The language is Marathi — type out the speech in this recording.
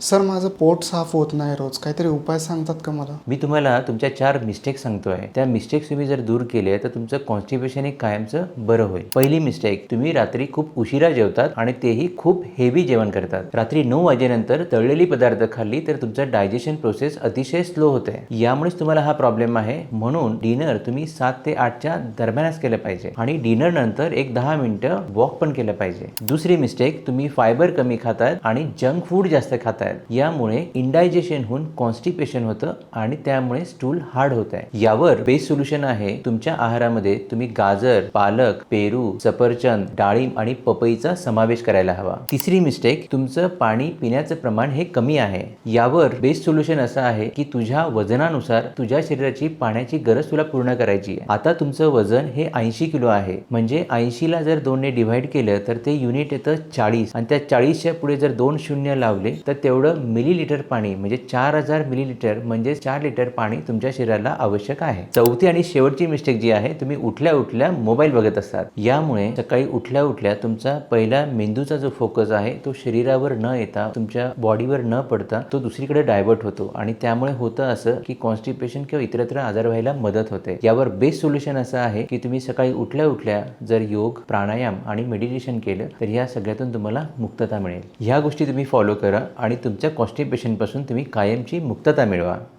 सर माझं पोट साफ होत नाही रोज. काहीतरी उपाय सांगतात का मला? मी तुम्हाला तुमच्या चार मिस्टेक सांगतोय. त्या मिस्टेक्स तुम्ही जर दूर केले तर तुमचं कॉन्स्टिपेशन हे कायमचं बरं होईल. पहिली मिस्टेक तुम्ही रात्री खूप उशिरा जेवतात आणि तेही खूप हेवी जेवण करतात. रात्री नऊ वाजेनंतर तळलेली पदार्थ खाल्ली तर तुमचं डायजेशन प्रोसेस अतिशय स्लो होते. यामुळेच तुम्हाला हा प्रॉब्लेम आहे. म्हणून डिनर तुम्ही सात ते आठच्या दरम्यानच केलं पाहिजे. आणि डिनर नंतर एक दहा मिनिटं वॉक पण केलं पाहिजे. दुसरी मिस्टेक तुम्ही फायबर कमी खातात आणि जंक फूड जास्त खातात आहेत यामुळे इंडायजेशन होऊन कॉन्स्टिपेशन होतं आणि त्यामुळे स्टूल हार्ड होत आहे. यावर बेस्ट सोल्युशन आहे तुमच्या आहारामध्ये तुम्ही गाजर पालक पेरू सफरचंद डाळिंब आणि पपईचा समावेश करायला हवा. तिसरी मिस्टेक तुमचं पाणी पिण्याचं प्रमाण हे कमी आहे. यावर बेस्ट सोल्युशन असं आहे की तुझ्या वजनानुसार तुझ्या शरीराची पाण्याची गरज तुला पूर्ण करायची आहे. आता तुमचं वजन हे ऐंशी किलो आहे. म्हणजे ऐंशीला जर दोनने डिव्हाइड केलं तर ते युनिट येतं चाळीस. आणि त्या चाळीसच्या पुढे जर दोन शून्य लावले तर तेवढं मिलीलिटर पाणी म्हणजे चार हजार मिलीलिटर म्हणजे चार लिटर पाणी तुमच्या शरीराला आवश्यक आहे. चौथी आणि शेवटची मिस्टेक जी आहे तुम्ही उठल्या उठल्या मोबाईल बघत असतात. यामुळे सकाळी उठल्या उठल्या तुमचा पहिला मेंदूचा जो फोकस आहे तो शरीरावर न येता तुमच्या बॉडीवर न पडता तो दुसरीकडे डायव्हर्ट होतो. आणि त्यामुळे होतं असं की कॉन्स्टिपेशन किंवा इतरत्र आजार व्हायला मदत होते. यावर बेस्ट सोल्युशन असं आहे की तुम्ही सकाळी उठल्या उठल्या जर योग प्राणायाम आणि मेडिटेशन केलं तर या सगळ्यातून तुम्हाला मुक्तता मिळेल. ह्या गोष्टी तुम्ही फॉलो करा आणि तुमच्या कॉन्स्टिपेशनपासून तुम्ही कायमची मुक्तता मिळवा.